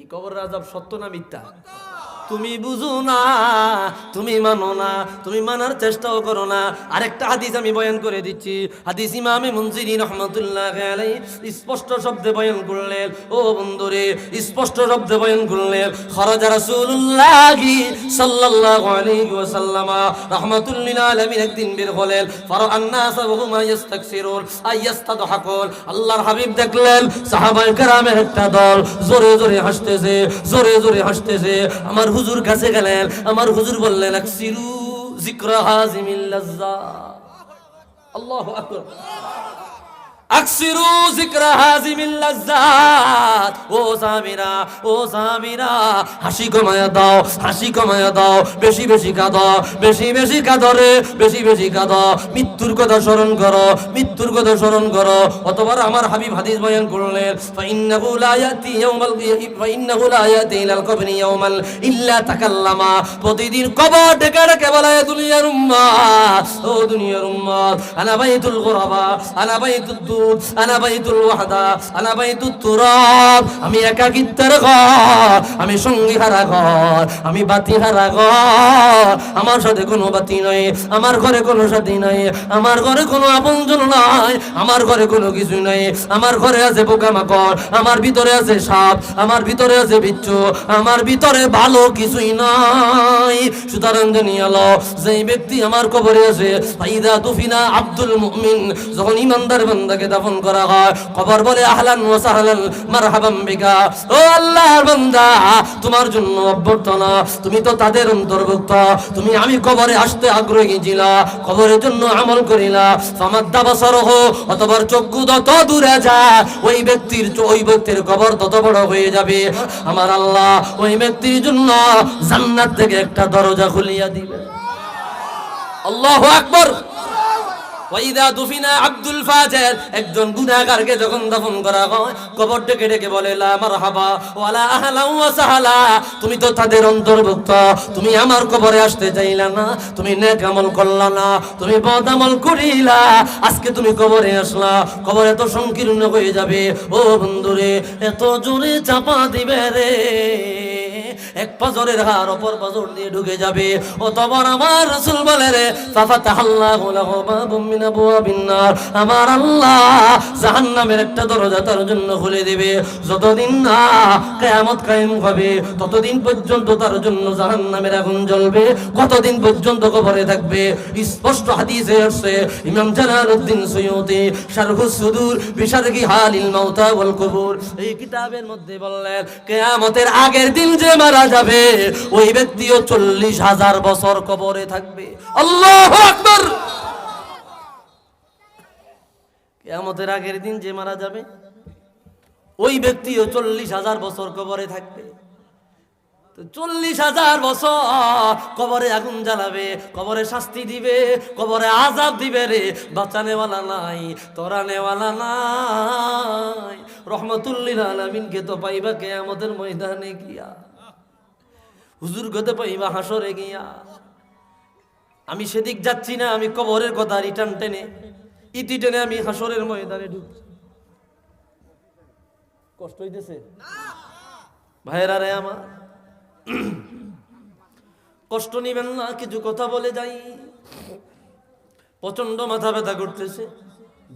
কি কবর আজাব সত্য না মিথ্যা? তুমি বুঝো না, তুমি মানো না, তুমি মানার চেষ্টাও করো না। আরেকটা হাদিস আমি বয়ান করে দিচ্ছি। হাদিস ইমামে মুনজিরি রহমতুল্লাহ স্পষ্ট শব্দে বয়ান করলেন, ও বন্ধুরে, স্পষ্ট শব্দে বয়ান করলেন, খরজা একদিন বের হলেন আল্লাহর হাবিব দেখলেন, সাহাবায়ে কেরামের একটা দল জোরে জোরে হাসতেছে, জোরে জোরে হাসতেছে। আমার হুজুর কাছে গেলেন। আমার হুজুর বললেন আল্লাহু আকসিরু যিকরা হাজিমিল লাজ্জাত। ও সামিরা ও সামিরা, হাসি কমায়া দাও, হাসি দাও, বেশি বেশি কাঁদো, বেশি বেশি কাঁদো রে, বেশি বেশি কাঁদো। মৃত্যুর কথা স্মরণ করো, মৃত্যুর কথা স্মরণ করো। অতবার আমার হাবিব হাদিস বয়ান করলেন, ফাইন্নাহু লা ইয়াতি ইয়াউমাল ফাইন্নাহু লা ইয়াতি কবরি ইয়াউমাল ইল্লা তাকাল্লামা। প্রতিদিন কবর ডেকে ডেকে বলে দুনিয়ার উম্মাত ও দুনিয়ার উম্মাত আনা বাইতুল গুরাবা আনা বাইতুদ আমি একাকিত্বের ঘর, আমি সঙ্গী হারা ঘর, আমি বাতি হারা ঘর। আমার সাথে কোনো বাতি নাই, আমার ঘরে কোনো সাথী নাই, আমার ঘরে কোনো আপনজন নাই, আমার ঘরে কোনো কিছু নাই। আমার ঘরে আছে পোকামাকড়, আমার ভিতরে আছে সাপ, আমার ভিতরে আছে বিচ্ছু, আমার ভিতরে ভালো কিছুই নাই। ব্যক্তি আমার কবরে আছে বলে তোমার জন্য অভ্যর্থনা, তুমি তো তাদের অন্তর্ভুক্ত, তুমি আমি কবরে আসতে আগ্রহী ছিলা, কবরের জন্য আমল করিলা। সামাদ্দা বসরহ অতবার চক্ষু তত দূরে যায়, ওই ব্যক্তির ওই ব্যক্তির কবর তত বড় হয়ে যাবে। আমার আল্লাহ, ওই ব্যক্তির জন্য জান্নাত থেকে একটা দরজা খুলিয়া দিবে। আল্লাহু আকবার। তুমি তো তাদের অন্তর্ভুক্ত। তুমি আমার কবরে আসতে চাইলা না। তুমি নেক করলা না। তুমি করিলা। আজকে তুমি কবরে আসলা। কবর এত সংকীর্ণ হয়ে যাবে। ও বন্ধুরে, এত জোরে চাপা দিবে রে। এক পাজরের হার, অপর পাজর দিয়ে ঢুকে যাবে। ও তখন আমার রাসূল বলে রে, ফাফাতাহাল্লাহু লাহু বাবুম মিন আবওয়াবিন আমার আল্লাহ জাহান্নামের একটা দরজা তার জন্য খুলে দেবে। যতদিন না কিয়ামত কায়েম হবে, ততদিন পর্যন্ত তার জন্য জাহান্নামের আগুন জ্বলবে, কতদিন পর্যন্ত কবরে থাকবে। স্পষ্ট হাদিসে আসছে, ইমাম জালালউদ্দিন সৈয়দি শারহুস সুদূর বিশারকি হালিল মাউতা ওয়াল কুবুর এই কিতাবের মধ্যে বললেন, কিয়ামতের আগের দিন যে মারা যাবে, ওই ব্যক্তিও চল্লিশ হাজার বছর কবরে থাকবে। আল্লাহু আকবার! কিয়ামতের আগের দিন যে মারা যাবে, ওই ব্যক্তিও চল্লিশ হাজার বছর কবরে থাকবে। চল্লিশ হাজার বছর কবরে আগুন জ্বালাবে, কবরে শাস্তি দিবে, কবরে আজাব দিবে রে, বাঁচানেওয়ালা নাই তোরা নেওয়ালা নাই রহমতুল্লিল আলমিনকে তো পাইবা কে আমাদের ময়দানে গিয়া। হুজুর গতে পাইবা হাসরে গিয়া। আমি সেদিক যাচ্ছি না, আমি কবরের কথা রিটার্ন টেনে, ইতি টেনে আমি হাসরের ময়দানে ঢুকছি। কষ্ট হইতেছে? ভাইয়েরা রে আমার, কষ্ট নিবেন না, কিছু কথা বলে যাই। প্রচণ্ড মাথা ব্যথা করতেছে।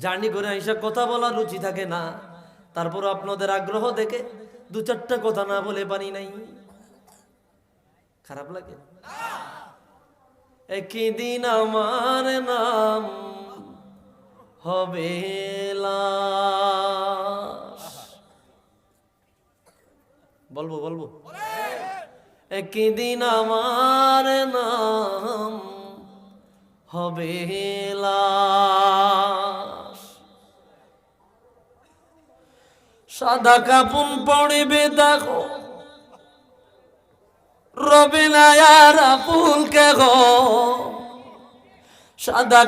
জার্নি করে আইসা কথা বলার রুচি থাকে না। তারপর আপনাদের আগ্রহ দেখে দু চারটা কথা না বলে পারি নাই। খারাপ লাগে একই দিন আমার নাম হবে। বলব বলব একই দিন আমার নাম হবে। সাদা কাপুন পড়িবে দেখো কে গো? সাদা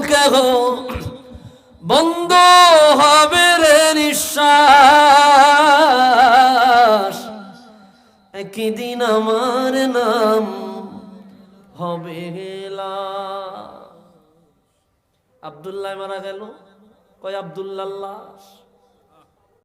কে গো? বন্ধ হবে রে নিঃশ্বাস। একই দিন আমার নাম হবে। আব্দুল্লাহ মারা গেল। কয় আবদুল্লাহ